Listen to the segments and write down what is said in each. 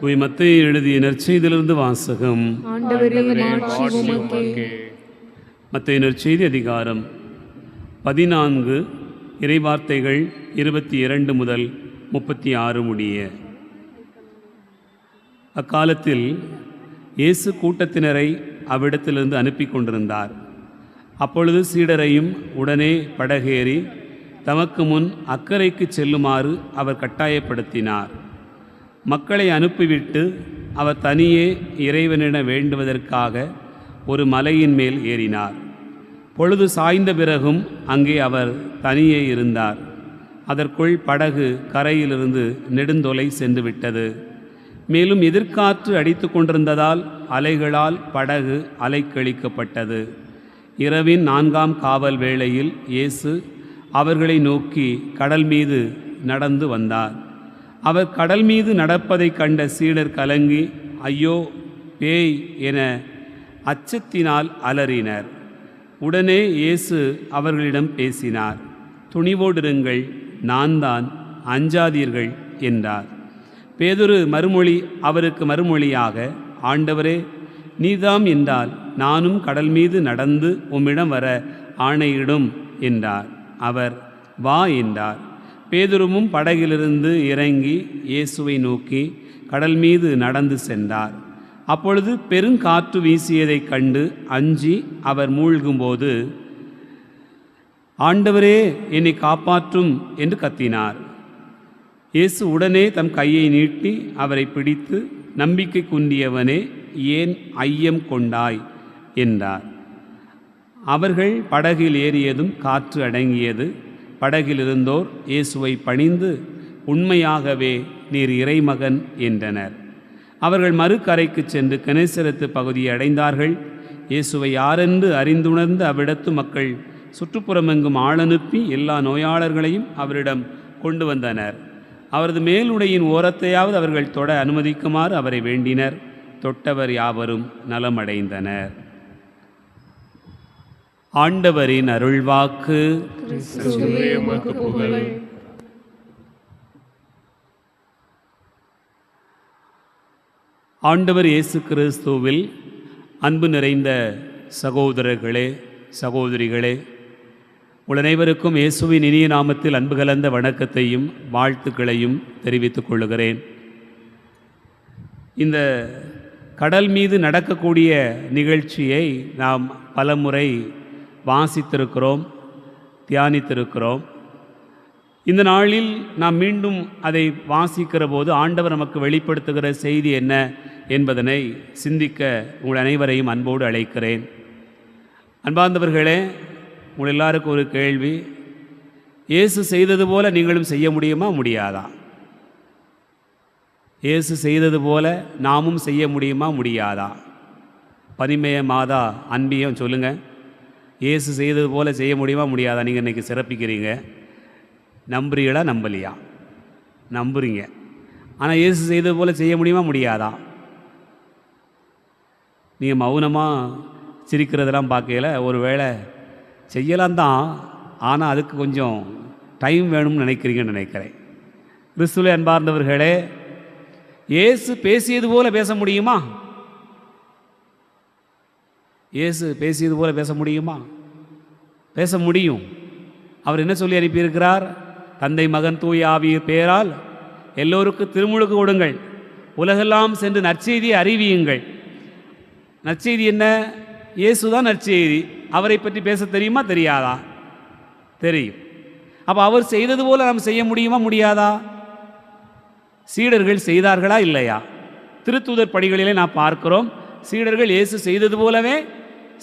தூய் மத்தேயு எழுதிய நற்செய்தியிலிருந்து வாசகம். ஆண்டவரே மாட்சி உமக்கே. மத்திய நற்செய்தி அதிகாரம் பதினான்கு இறைவார்த்தைகள் இருபத்தி இரண்டு முதல் முப்பத்தி ஆறு முடிய. அக்காலத்தில் இயேசு கூட்டத்தினரை அவ்விடத்திலிருந்து அனுப்பி கொண்டிருந்தார். அப்பொழுது சீடரையும் உடனே படகேறி தமக்கு முன் அக்கறைக்கு செல்லுமாறு அவர் கட்டாயப்படுத்தினார். மக்களை அனுப்பிவிட்டு அவர் தனியே இறைவனிட வேண்டுவதற்காக ஒரு மலையின் மேல் ஏறினார். பொழுது சாய்ந்த பிறகும் அங்கே அவர் தனியே இருந்தார். அதற்குள் படகு கரையிலிருந்து நெடுந்தொலை சென்று விட்டது மேலும் எதிர்காற்று அடித்து கொண்டிருந்ததால் அலைகளால் படகு அலைக்கழிக்கப்பட்டது. இரவின் நான்காம் காவல் வேளையில் இயேசு அவர்களை நோக்கி கடல் மீது நடந்து வந்தார். அவர் கடல் மீது நடப்பதைக் கண்ட சீடர் கலங்கி ஐயோ பேய் என அச்சத்தினால் அலறினர். உடனே இயேசு அவர்களிடம் பேசினார் துணிவோடிருங்கள் நான் தான் அஞ்சாதீர்கள் என்றார். பேதுரு மறுமொழி அவருக்கு மறுமொழியாக ஆண்டவரே நீதாம் என்றால் நானும் கடல் மீது நடந்து உம்மிடம் வர ஆணையிடும் என்றார். அவர் வா என்றார். பேதுருவும் படகிலிருந்து இறங்கி இயேசுவை நோக்கி கடல் மீது நடந்து சென்றார். அப்பொழுது பெருங்காற்று வீசியதைக் கண்டு அஞ்சி அவர் மூழ்கும்போது ஆண்டவரே என்னை காப்பாற்றும் என்று கத்தினார். இயேசு உடனே தம் கையை நீட்டி அவரை பிடித்து நம்பிக்கை குன்றியவனே ஏன் ஐயம் கொண்டாய்? என்றார். அவர்கள் படகில் ஏறியதும் காற்று அடங்கியது. படகில் இருந்தோர் இயேசுவை பணிந்து உண்மையாகவே நீர் இறைமகன் என்றனர். அவர்கள் மறுக்கரைக்கு சென்று கணேசரத்து பகுதியை அடைந்தார்கள். இயேசுவை யாரென்று அறிந்துணர்ந்த அவ்விடத்து மக்கள் சுற்றுப்புறமெங்கும் ஆளனுப்பி எல்லா நோயாளர்களையும் அவரிடம் கொண்டு வந்தனர். அவரது மேலுடையின் ஓரத்தையாவது அவர்கள் தொட அனுமதிக்குமாறு அவரை வேண்டினர். தொட்டவர் யாவரும் நலமடைந்தனர். ஆண்டவரின் அருள்வாக்கு. ஆண்டவர் இயேசு கிறிஸ்துவில் அன்பு நிறைந்த சகோதரர்களே சகோதரிகளே உங்கள் அனைவருக்கும் இயேசுவின் இனிய நாமத்தில் அன்பு கலந்த வணக்கத்தையும் வாழ்த்துக்களையும் தெரிவித்துக் கொள்கிறேன் இந்த கடல் மீது நடக்கக்கூடிய நிகழ்ச்சியை நாம் பலமுறை வாசித்திருக்கிறோம் தியானித்திருக்கிறோம். இந்த நாளில் நாம் மீண்டும் அதை வாசிக்கிற போது ஆண்டவர் நமக்கு வெளிப்படுத்துகிற செய்தி என்ன என்பதனை சிந்திக்க உங்கள் அனைவரையும் அன்போடு அழைக்கிறேன். அன்பார்ந்தவர்களே உங்கள் எல்லாருக்கும் ஒரு கேள்வி. இயேசு செய்தது போல நீங்களும் செய்ய முடியுமா? முடியாதா? இயேசு செய்தது போல நாமும் செய்ய முடியுமா? முடியாதா? பனிமய மாதா அன்பியம் சொல்லுங்கள் இயேசு செய்தது போல் செய்ய முடியுமா முடியாதா நீங்கள் இன்றைக்கி சிறப்பிக்கிறீங்க? நம்புறீங்களா? நம்பலையா? நம்புறீங்க. ஆனால் இயேசு செய்தது போல் செய்ய முடியுமா முடியாதா? நீங்கள் மௌனமாக சிரிக்கிறதெல்லாம் பார்க்கையில ஒரு வேளை செய்யலாம் தான். ஆனால் அதுக்கு கொஞ்சம் டைம் வேணும்னு நினைக்கிறீங்கன்னு நினைக்கிறேன். கிறிஸ்துவ அன்பார்ந்தவர்களே இயேசு பேசியது போல பேச முடியுமா? இயேசு பேசியது போல பேச முடியுமா? பேச முடியும். அவர் என்ன சொல்லி அனுப்பியிருக்கிறார்? தந்தை மகன் தூய் ஆவியர் பெயரால் எல்லோருக்கும் திருமுழுக்கு கொடுங்கள். உலகெல்லாம் சென்று நற்செய்தியை அறிவியுங்கள். நற்செய்தி என்ன? இயேசு தான் நற்செய்தி. அவரை பற்றி பேச தெரியுமா? தெரியாதா? தெரியும். அப்போ அவர் செய்தது போல நாம் செய்ய முடியுமா? முடியாதா? சீடர்கள் செய்தார்களா? இல்லையா? திருத்தூதர் படிகளிலே நாம் பார்க்கிறோம். சீடர்கள் இயேசு செய்தது போலவே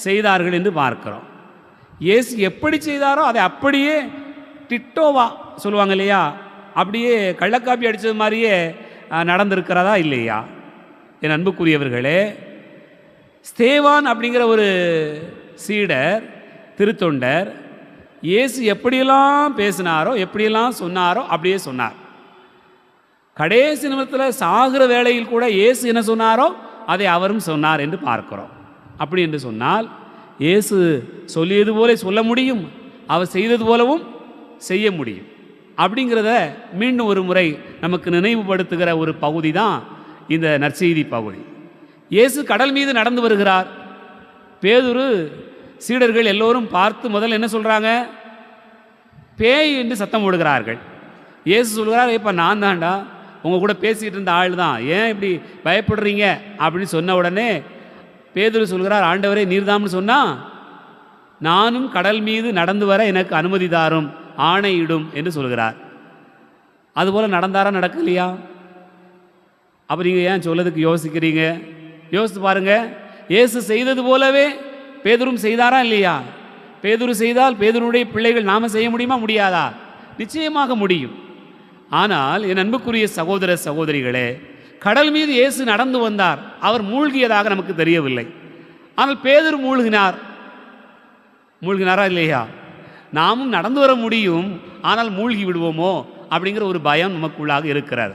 செய்தார்கள் என்று பார்க்கிறோம். இயேசு எப்படி செய்தாரோ அதை அப்படியே டிட்டோவா சொல்லுவாங்க இல்லையா? அப்படியே கள்ளக்காப்பி அடித்தது மாதிரியே நடந்திருக்கிறதா இல்லையா? என் அன்புக்குரியவர்களே ஸ்தேவான் அப்படிங்கிற ஒரு சீடர் திருத்தொண்டர் இயேசு எப்படியெல்லாம் பேசினாரோ எப்படியெல்லாம் சொன்னாரோ அப்படியே சொன்னார். கடைசி நிமிடத்தில் சாகிற வேளையில் கூட இயேசு என்ன சொன்னாரோ அதை அவரும் சொன்னார் என்று பார்க்கிறோம். அப்படி என்று சொன்னால் இயேசு சொல்லியது போல சொல்ல முடியும் அவர் செய்தது போலவும் செய்ய முடியும். அப்படிங்கிறத மீண்டும் ஒரு முறை நமக்கு நினைவுபடுத்துகிற ஒரு பகுதி தான் இந்த நற்செய்தி பகுதி. இயேசு கடல் மீது நடந்து வருகிறார். பேதுரு சீடர்கள் எல்லோரும் பார்த்து முதல்ல என்ன சொல்கிறாங்க பேய் என்று சத்தம் போடுகிறார்கள். இயேசு சொல்கிறார் இப்போ நான் தான்டா. உங்கள் கூட பேசிக்கிட்டு இருந்த ஆள் தான். ஏன் இப்படி பயப்படுறீங்க? அப்படின்னு சொன்ன உடனே பேதுரு சொல்கிறார் ஆண்டவரே நீர்தாம்னு சொன்னா நானும் கடல் மீது நடந்து வர எனக்கு அனுமதி தாரும் ஆணையிடும் என்று சொல்கிறார். அதுபோல் நடந்தாரா நடக்கலையா? அப்போ நீங்கள் ஏன் சொல்லதுக்கு யோசிக்கிறீங்க? யோசித்து பாருங்க இயேசு செய்தது போலவே பேதுரும் செய்தாரா இல்லையா? பேதுரு செய்தால் பேதுருடைய பிள்ளைகள் நாம செய்ய முடியுமா? முடியாதா? நிச்சயமாக முடியும். ஆனால் என் அன்புக்குரிய சகோதர சகோதரிகளே கடல் மீது இயேசு நடந்து வந்தார். அவர் மூழ்கியதாக நமக்கு தெரியவில்லை. ஆனால் பேதர் மூழ்கினார். மூழ்கினாரா இல்லையா? நாமும் நடந்து வர முடியும். ஆனால் மூழ்கி விடுவோமோ? அப்படிங்கிற ஒரு பயம் நமக்குள்ளாக இருக்கிறது.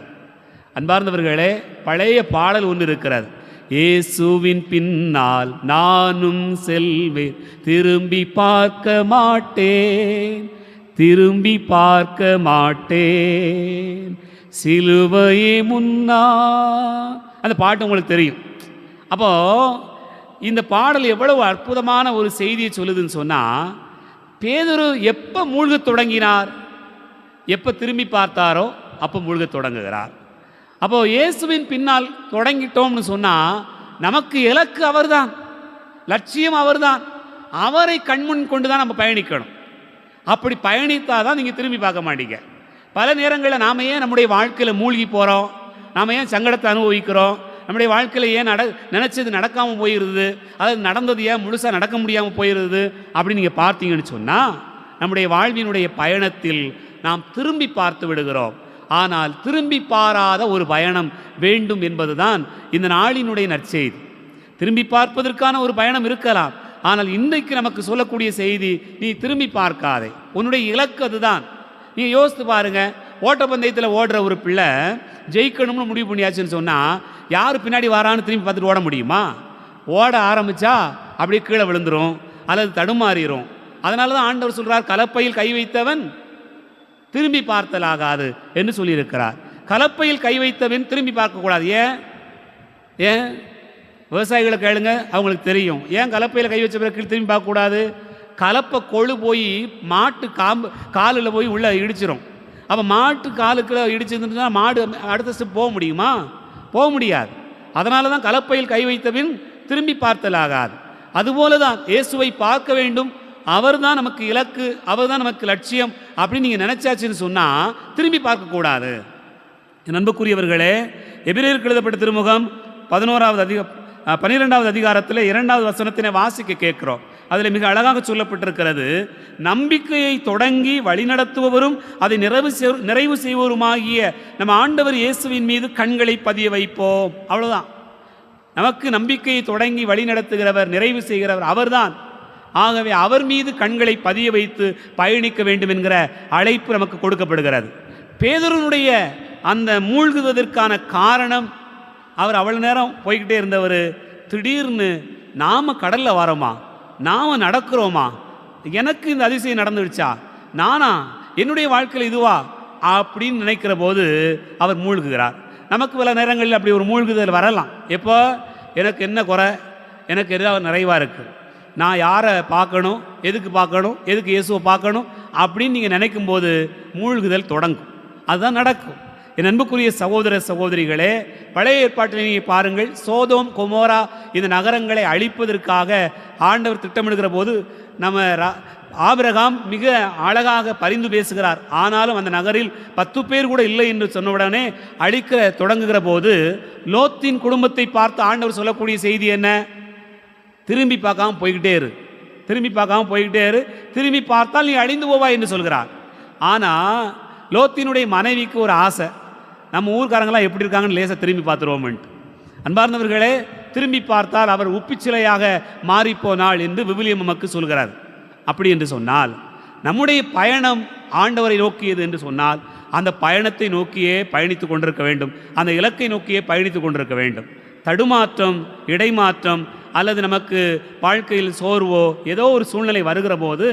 அன்பார்ந்தவர்களே பழைய பாடல் ஒன்று இருக்கிறது. இயேசுவின் பின்னால் நானும் செல்வேன். திரும்பி பார்க்க மாட்டேன். திரும்பி பார்க்க மாட்டேன். சிலுவையே முன்னா. அந்த பாட்டு உங்களுக்கு தெரியும். அப்போ இந்த பாடல் எவ்வளவு அற்புதமான ஒரு செய்தியை சொல்லுதுன்னு சொன்னால் பேதுரு எப்போ மூழ்கத் தொடங்கினார்? எப்போ திரும்பி பார்த்தாரோ அப்போ மூழ்க தொடங்குகிறார். அப்போ இயேசுவின் பின்னால் தொடங்கிட்டோம்னு சொன்னால் நமக்கு இலக்கு அவர்தான். லட்சியம் அவர்தான். அவரை கண்முன் கொண்டு தான் நம்ம பயணிக்கணும். அப்படி பயணித்தால் தான் நீங்கள் திரும்பி பார்க்க மாட்டீங்க. பல நேரங்களில் நாம் ஏன் நம்முடைய வாழ்க்கையில் மூழ்கி போகிறோம் நாம் ஏன் சங்கடத்தை அனுபவிக்கிறோம்? நம்முடைய வாழ்க்கையில் ஏன் நட நினச்சது நடக்காமல் போயிடுது அதாவது நடந்தது ஏன் முழுசாக நடக்க முடியாமல் போயிடுது அப்படின்னு நீங்கள் பார்த்தீங்கன்னு சொன்னால் நம்முடைய வாழ்வினுடைய பயணத்தில் நாம் திரும்பி பார்த்து விடுகிறோம். ஆனால் திரும்பி பாராத ஒரு பயணம் வேண்டும் என்பதுதான் இந்த நாளினுடைய நற்செய்தி. திரும்பி பார்ப்பதற்கான ஒரு பயணம் இருக்கலாம். ஆனால் இன்றைக்கு நமக்கு சொல்லக்கூடிய செய்தி நீ திரும்பி பார்க்காதே. உன்னுடைய இலக்கு அதுதான். நீ யோசித்து பாருங்கள் ஓட்டப்பந்தயத்தில் ஓடுற ஒரு பிள்ளை ஜெயிக்கணும்னு முடிவு பண்ணியாச்சுன்னு சொன்னால் யார் பின்னாடி வரான்னு திரும்பி பார்த்துட்டு ஓட முடியுமா? ஓட ஆரம்பிச்சா அப்படியே கீழே விழுந்துரும் அல்லது தடுமாறிடும் அதனால தான் ஆண்டவர் சொல்கிறார் கலப்பையில் கை வைத்தவன் திரும்பி பார்த்தலாகாது என்று சொல்லியிருக்கிறார். கலப்பையில் கை வைத்தவன் திரும்பி பார்க்கக்கூடாது. ஏன்? ஏன்? விவசாயிகளை கேளுங்க அவங்களுக்கு தெரியும். ஏன் கலப்பையில் கை வச்ச பிறகு திரும்பி பார்க்கக்கூடாது? கலப்பை கொழு போய் மாட்டு காம்பு காலில் போய் உள்ளே இடிச்சிரும். அப்போ மாட்டு காலுக்குள்ளே இடிச்சிருந்துச்சுன்னா மாடு அடுத்த ஸ்டெப் போக முடியுமா? போக முடியாது. அதனால தான் கலப்பையில் கை வைத்த பின் திரும்பி பார்த்தலாகாது. அதுபோல தான் இயேசுவை பார்க்க வேண்டும். அவர்தான் நமக்கு இலக்கு அவர்தான் நமக்கு லட்சியம் அப்படின்னு நீங்கள் நினச்சாச்சுன்னு சொன்னால் திரும்பி பார்க்கக்கூடாது என் அன்புக்குரியவர்களே எபிரேயருக்கு எழுதப்பட்ட திருமுகம் பதினோராவது அதிக பன்னிரெண்டாவது அதிகாரத்தில் இரண்டாவது வசனத்தினை வாசிக்க கேட்குறோம். அதில் மிக அழகாக சொல்லப்பட்டிருக்கிறது நம்பிக்கையை தொடங்கி வழிநடத்துபவரும் அதை நிறைவு நிறைவு செய்வருமாகிய நம்ம ஆண்டவர் இயேசுவின் மீது கண்களை பதிய வைப்போம். அவ்வளோதான் நமக்கு நம்பிக்கையை தொடங்கி வழிநடத்துகிறவர் நிறைவு செய்கிறவர் அவர்தான். ஆகவே அவர் மீது கண்களை பதிய வைத்து பயணிக்க வேண்டும் என்கிற அழைப்பு நமக்கு கொடுக்கப்படுகிறது. பேதருனுடைய அந்த மூழ்குவதற்கான காரணம் அவர் அவ்வளோ நேரம் போய்கிட்டே இருந்தவர் திடீர்னு நாம் கடலில் வரோமா? நாம் நடக்கிறோமா? எனக்கு இந்த அதிசயம் நடந்துடுச்சா? நானா என்னுடைய வாழ்க்கையில் இதுவா? அப்படின்னு நினைக்கிற போது அவர் மூழ்குகிறார். நமக்கு பல நேரங்களில் அப்படி ஒரு மூழ்குதல் வரலாம். எப்போ? எனக்கு என்ன குறை? எனக்கு எதாவது நிறைவாக இருக்குது நான் யாரை பார்க்கணும்? எதுக்கு பார்க்கணும்? எதுக்கு இயேசுவை பார்க்கணும்? அப்படின்னு நீங்கள் நினைக்கும் போது மூழ்குதல் தொடங்கும். அதுதான் நடக்கும். என் அன்புக்குரிய சகோதர சகோதரிகளே பழைய ஏற்பாட்டில் நீங்கள் பாருங்கள். சோதோம் கொமோரா இந்த நகரங்களை அழிப்பதற்காக ஆண்டவர் திட்டமிடுகிற போது நம்ம ரா- ஆபிரகாம் மிக அழகாக பரிந்து பேசுகிறார். ஆனாலும் அந்த நகரில் பத்து பேர் கூட இல்லை என்று சொன்னவுடனே அழிக்க தொடங்குகிற போது லோத்தின் குடும்பத்தை பார்த்து ஆண்டவர் சொல்லக்கூடிய செய்தி என்ன? திரும்பி பார்க்காம போய்கிட்டே இரு. திரும்பி பார்க்காம போய்கிட்டே இரு. திரும்பி பார்த்தால் நீ அழிந்து போவா என்று சொல்கிறார். ஆனால் லோத்தினுடைய மனைவிக்கு ஒரு ஆசை. நம்ம ஊர்க்காரங்களாம் எப்படி இருக்காங்கன்னு லேசாக திரும்பி பார்த்துருவோம்ன்ட்டு. அன்பார்ந்தவர்களே திரும்பி பார்த்தால் அவர் உப்பிச்சிலையாக மாறிப்போனாள் என்று விவிலியம் நமக்கு சொல்கிறார். அப்படி என்று சொன்னால் நம்முடைய பயணம் ஆண்டவரை நோக்கியது என்று சொன்னால் அந்த பயணத்தை நோக்கியே பயணித்து கொண்டிருக்க வேண்டும். அந்த இலக்கை நோக்கியே பயணித்து கொண்டிருக்க வேண்டும். தடுமாற்றம் இடைமாற்றம் அல்லது நமக்கு வாழ்க்கையில் சோர்வோ ஏதோ ஒரு சூழ்நிலை வருகிற போது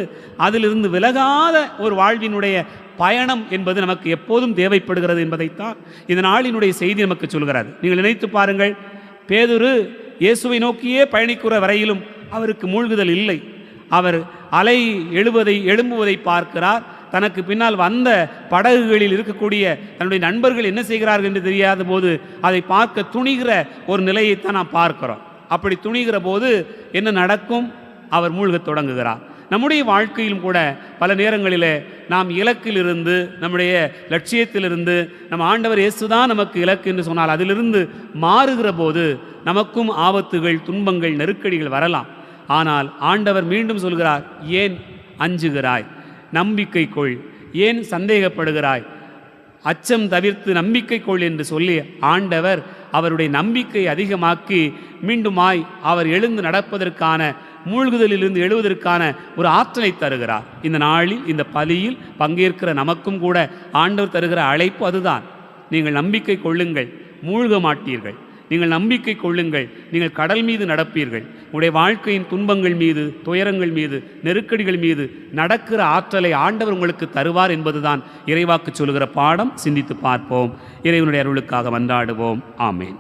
அதிலிருந்து விலகாத ஒரு வாழ்வினுடைய பயணம் என்பது நமக்கு எப்போதும் தேவைப்படுகிறது என்பதைத்தான் இந்த நாளினுடைய செய்தி நமக்கு சொல்கிறது. நீங்கள் நினைத்து பாருங்கள் பேதுரு இயேசுவை நோக்கியே பயணிக்கிற வரையிலும் அவருக்கு மூழ்குதல் இல்லை. அவர் அலை எழுவதை எழும்புவதை பார்க்கிறார். தனக்கு பின்னால் வந்த படகுகளில் இருக்கக்கூடிய தன்னுடைய நண்பர்கள் என்ன செய்கிறார்கள் என்று தெரியாத போது அதை பார்க்க துணிகிற ஒரு நிலையைத்தான் நாம் பார்க்கிறோம். அப்படி துணிகிற போது என்ன நடக்கும்? அவர் மூழ்கத் தொடங்குகிறார். நம்முடைய வாழ்க்கையிலும் கூட பல நேரங்களிலே நாம் இலக்கிலிருந்து நம்முடைய லட்சியத்திலிருந்து நம் ஆண்டவர் இயேசுதான் நமக்கு இலக்கு என்று சொன்னால் அதிலிருந்து மாறுகிற போது நமக்கும் ஆபத்துகள் துன்பங்கள் நெருக்கடிகள் வரலாம். ஆனால் ஆண்டவர் மீண்டும் சொல்கிறார் ஏன் அஞ்சுகிறாய்? நம்பிக்கை கொள். ஏன் சந்தேகப்படுகிறாய்? அச்சம் தவிர்த்து நம்பிக்கை கொள் என்று சொல்லி ஆண்டவர் அவருடைய நம்பிக்கை அதிகமாக்கி மீண்டுமாய் அவர் எழுந்து நடப்பதற்கான மூழ்குதலிலிருந்து எழுவதற்கான ஒரு ஆற்றலை தருகிறார். இந்த நாளில் இந்த பலியில் பங்கேற்கிற நமக்கும் கூட ஆண்டவர் தருகிற அழைப்பு அதுதான். நீங்கள் நம்பிக்கை கொள்ளுங்கள் மூழ்க மாட்டீர்கள் நீங்கள் நம்பிக்கை கொள்ளுங்கள். நீங்கள் கடல் மீது நடப்பீர்கள். உங்களுடைய வாழ்க்கையின் துன்பங்கள் மீது துயரங்கள் மீது நெருக்கடிகள் மீது நடக்கிற ஆற்றலை ஆண்டவர் உங்களுக்கு தருவார் என்பதுதான் இறைவாக்கு சொல்லுகிற பாடம். சிந்தித்து பார்ப்போம். இறைவனுடைய அருளுக்காக வந்தாடுவோம் ஆமேன்.